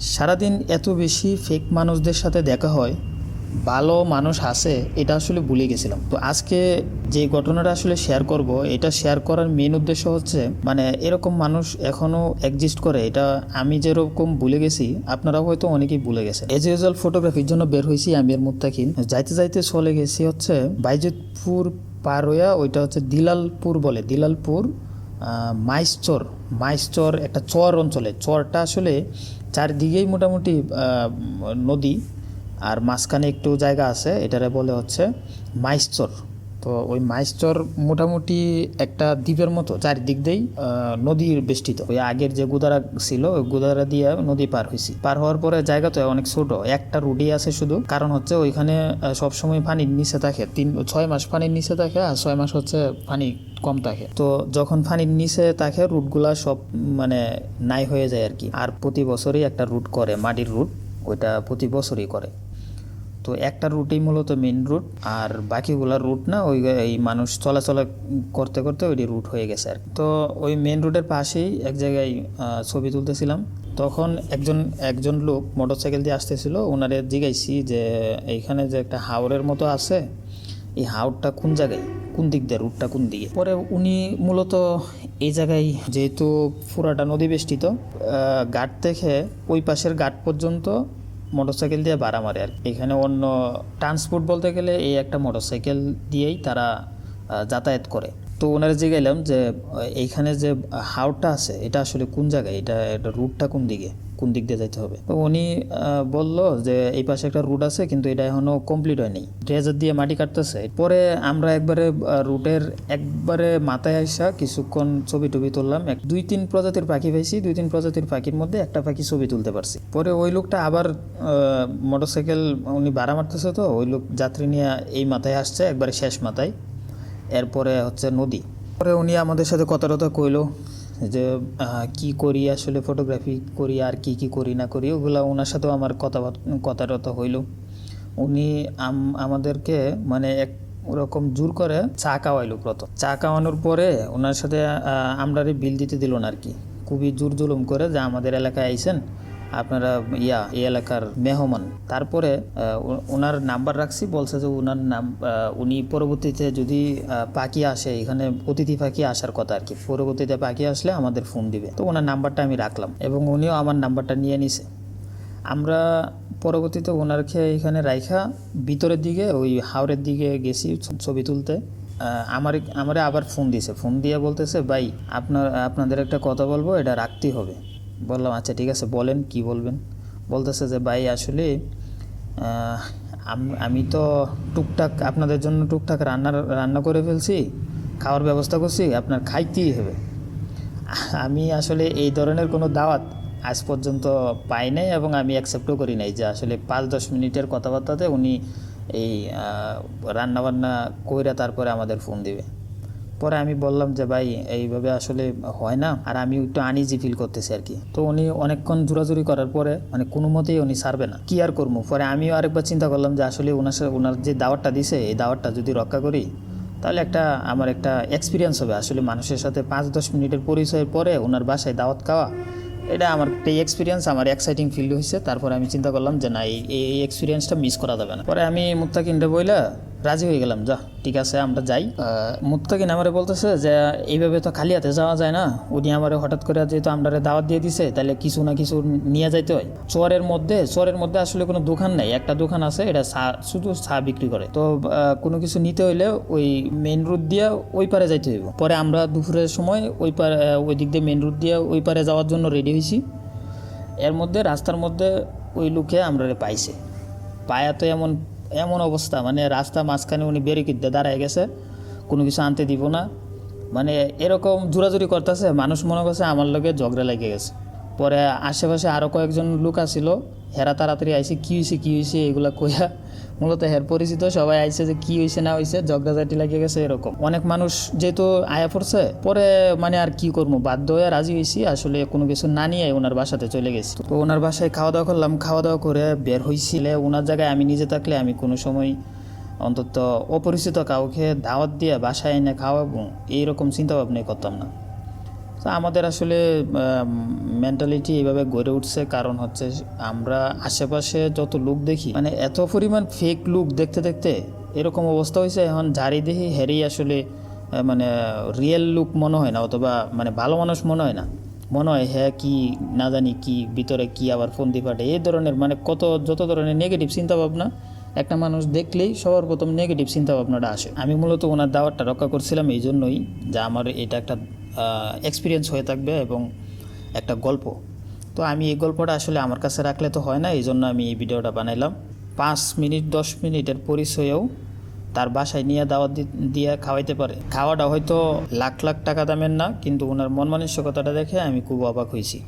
সারাদিন এত বেশি ফেক মানুষদের সাথে দেখা হয় ভালো মানুষ আছে এটা আসলে ভুলে গেছিলাম। তো আজকে যে ঘটনাটা আসলে শেয়ার করব এটা শেয়ার করার মেন উদ্দেশ্য হচ্ছে মানে এরকম মানুষ এখনও এক্সিস্ট করে এটা আমি যেরকম ভুলে গেছি আপনারাও হয়তো অনেকেই ভুলে গেছেন। এজ ইউজুয়াল ফটোগ্রাফির জন্য বের হয়েছি আমি এর মুত্তাকিন। যাইতে যাইতে চলে গেছি হচ্ছে বাইজিতপুর পার হইয়া ওইটা হচ্ছে দিলালপুর বলে দিলালপুর আহ, মাইসচর মাইসচর একটা চর অঞ্চলে। চরটা আসলে চারদিকেই মোটামুটি নদী আর মাঝখানে একটু জায়গা আছে এটারে বলে হচ্ছে মাইসচর। তো ওই মাইসচর মোটামুটি একটা দ্বীপের মতো চারিদিক দিয়েই নদীর বেষ্টিত। ওই আগের যে গুদারা ছিল, ওই গুদারা দিয়ে নদী পার হয়েছি পার হওয়ার পরে জায়গা তো অনেক ছোট, একটা রুডি আছে শুধু। কারণ হচ্ছে ওইখানে সবসময় পানির নিচে থাকে। তিন, ছয় মাস পানির নিচে থাকে আর ছয় মাস হচ্ছে পানি কম থাকে। তো যখন পানির নিচে থাকে, রুটগুলা সব মানে নাই হয়ে যায় আর কি। আর প্রতি বছরই একটা রুট করে, মাটির রুট। ওইটা প্রতি বছরই করে। তো একটা রুটই মূলত মেন রুট আর বাকিগুলা রুট না, ওই, এই মানুষ চলাচল করতে করতে ওইটি রুট হয়ে গেছে আর তো ওই মেন রুটের পাশেই এক জায়গায় ছবি তুলতেছিলাম। তখন একজন একজন লোক মোটরসাইকেল দিয়ে আসতেছিল ওনারে জিজ্ঞাইছি যে, এইখানে যে একটা হাওরের মতো আছে, এই হাওরটা কোন জায়গায়? কোন দিক দিয়ে? রুটটা কোন দিকে? পরে উনি মূলত এই জায়গায়, যেহেতু পুরাটা নদী বেষ্টিত ঘাট থেকে ওই পাশের ঘাট পর্যন্ত মোটরসাইকেল দিয়ে ভাড়া মারে আর এখানে অন্য ট্রান্সপোর্ট বলতে গেলে এই একটা মোটরসাইকেল দিয়েই তারা যাতায়াত করে। তো ওনারা জিগাইলাম যে এইখানে যে হাওড়টা আছে, এটা আসলে কোন জায়গায়? এটা এটা রুটটা কোন দিকে? কোন দিক দিয়ে যাইতে হবে। উনি বলল যে এই পাশে একটা রুট আছে, কিন্তু এটা এখনও কমপ্লিট হয়নি। ড্রেজার দিয়ে মাটি কাটতেছে। পরে আমরা একবারে রুটের একবারে মাথায় আসা কিছুক্ষণ ছবি টবি তুললাম। এক, দুই, তিন প্রজাতির পাখি পাইছি। দুই, তিন প্রজাতির পাখির মধ্যে একটা পাখি ছবি তুলতে পারছি। পরে ওই লোকটা আবার মোটরসাইকেল উনি ভাড়া মারতেছে তো, ওই লোক যাত্রী নিয়ে এই মাথায় আসছে, একবারে শেষ মাথায়। এরপরে হচ্ছে নদী। পরে উনি আমাদের সাথে কথা টথা কইলো যে কি করি আসলে ফটোগ্রাফি করি, আর কি কি করি না করি, ওগুলা ওনার সাথেও আমার কথা কথারত হইল। উনি আম- আমাদেরকে মানে এক রকম জোর করে চা খাওয়াইলো প্রথম চা খাওয়ানোর পরে ওনার সাথে আমরারই বিল দিতে দিল না আর কি। খুবই জোর জুলুম করে যে আমাদের এলাকায় আইছেন আপনারা ইয়া, এই এলাকার মেহমান। তারপরে ওনার নাম্বার রাখছি, বলছে যে ওনার নাম উনি পরবর্তীতে যদি পাখি আসে, এখানে অতিথি পাখি আসার কথা আর কি, পরবর্তীতে পাখি আসলে আমাদের ফোন দিবে। তো ওনার নাম্বারটা আমি রাখলাম এবং উনিও আমার নাম্বারটা নিয়ে নিছে। আমরা পরবর্তীতে ওনারকে এখানে রাইখা, ভিতরের দিকে, ওই হাওড়ের দিকে গেছি ছবি তুলতে। আমার, আমারে আবার ফোন দিয়েছে ফোন দিয়ে বলতেছে, ভাই, আপনার, আপনাদের একটা কথা বলব, এটা রাখতেই হবে। বললাম আচ্ছা ঠিক আছে, বলেন, কি বলবেন? বলতেছে যে, ভাই, আসলে আমি তো টুকটাক আপনাদের জন্য টুকটাক রান্নার, রান্না করে ফেলছি, খাওয়ার ব্যবস্থা করছি, আপনার খাইতেই হবে। আমি আসলে এই ধরনের কোনো দাওয়াত আজ পর্যন্ত পাই নাই এবং আমি অ্যাকসেপ্টও করি নাই যে, আসলে পাঁচ, দশ মিনিটের কথাবার্তাতে উনি এই রান্নাবান্না কইরা তারপরে আমাদের ফোন দিবে। পরে আমি বললাম যে, ভাই, এইভাবে আসলে হয় না। আর আমি একটু আনইজি ফিল করতেছি আর কি তো উনি অনেকক্ষণ জোরাজুরি করার পরে মানে কোনো মতেই উনি ছাড়বে না। কি আর করব? পরে আমিও আরেকবার চিন্তা করলাম যে, আসলে ওনার সাথে ওনার যে দাওয়াতটা দিছে, এই দাওয়াতটা যদি রক্ষা করি, তাহলে একটা, আমার একটা এক্সপিরিয়েন্স হবে। আসলে মানুষের সাথে পাঁচ দশ মিনিটের পরিচয়ের পরে ওনার বাসায় দাওয়াত খাওয়া, এটা আমার এই এক্সপিরিয়েন্স আমার এক্সাইটিং ফিল হয়েছে তারপরে আমি চিন্তা করলাম যে, না, এই এক্সপিরিয়েন্সটা মিস করা যাবে না। পরে আমি মুত্তাকিনটা বইলা রাজি হয়ে গেলাম, যা, ঠিক আছে, আমরা যাই। মুত্তাকিন আমারে বলতেছে যে, এইভাবে তো খালি হাতে যাওয়া যায় না। উনি আমারে হঠাৎ করে যেহেতু আমরা দাওয়াত দিয়ে দিছে, তাহলে কিছু না কিছু নিয়ে যাইতে হয়। চরের মধ্যে চরের মধ্যে আসলে কোনো দোকান নেই, একটা দোকান আছে, এটা শুধু চা বিক্রি করে। তো কোনো কিছু নিতে হইলে ওই মেন রুট দিয়ে ওই পারে যাইতে হইব। পরে আমরা দুপুরের সময় ওই পারে ওই দিক দিয়ে মেন রুট দিয়ে ওই পারে যাওয়ার জন্য রেডি হয়েছি এর মধ্যে, রাস্তার মধ্যে ওই লোকে আমরা পাইছে। পায়া তো এমন এমন অবস্থা মানে রাস্তা মাঝখানে উনি ব্যারিকেড দিয়ে দাঁড়ায় গেছে, কোনো কিছু আনতে দিব না। মানে এরকম জোরাজুরি করতেছে, মানুষ মনে করছে আমার লগে ঝগড়া লেগে গেছে। পরে আশেপাশে আরও কয়েকজন লোক আসিল, হেরা তাড়াতাড়ি আইসে, কী হয়েছে কী হয়েছে এগুলা কইয়া মূলত হের পরিচিত সবাই আইসে যে কি হয়েছে না হয়েছে ঝগড়াঝাটি লেগে গেছে, এরকম। অনেক মানুষ যেহেতু আয়া পড়ছে, পরে মানে আর কি করব, বাধ্য হয়ে রাজি হয়েছি আসলে কোনো কিছু না নিয়ে ওনার বাসাতে চলে গেছি। তো ওনার বাসায় খাওয়া দাওয়া করলাম, খাওয়া দাওয়া করে বের হয়েছিলে ওনার জায়গায় আমি নিজে থাকলে আমি কোনো সময় অন্তত অপরিচিত কাউকে দাওয়াত দিয়ে বাসায় এনে খাওয়াবো, এইরকম চিন্তা ভাবনাই করতাম না। তো আমাদের আসলে মেন্টালিটি এইভাবে গড়ে উঠছে। কারণ হচ্ছে আমরা আশেপাশে যত লোক দেখি মানে এত পরিমাণ ফেক লুক দেখতে দেখতে এরকম অবস্থা হয়েছে। এখন যারি দেখি, হেরেই আসলে মানে রিয়েল লুক মনে হয় না, অথবা মানে ভালো মানুষ মনে হয় না। মনে হয় হ্যাঁ কি না জানি কি, ভিতরে কি আবার ফোন দিয়ে পাঠে এই ধরনের মানে কত, যত ধরনের নেগেটিভ চিন্তা ভাবনা একটা মানুষ দেখলেই সবার প্রথম নেগেটিভ চিন্তা ভাবনাটা আসে। আমি মূলত ওনার দাওয়াতটা রক্ষা করছিলাম এই জন্যই যে আমার এটা একটা এক্সপিরিয়েন্স হয়ে থাকবে এবং একটা গল্প। তো আমি এই গল্পটা আসলে আমার কাছে রাখলে তো হয় না, এই জন্য আমি এই ভিডিওটা বানাইলাম। পাঁচ মিনিট, দশ মিনিটের পরিচয়েও তার বাসায় নিয়ে দাওয়া দিয়ে খাওয়াইতে পারে। খাওয়াটা হয়তো লাখ লাখ টাকা দামের না, কিন্তু ওনার মন মানসিকতাটা দেখে আমি খুব অবাক হয়েছি।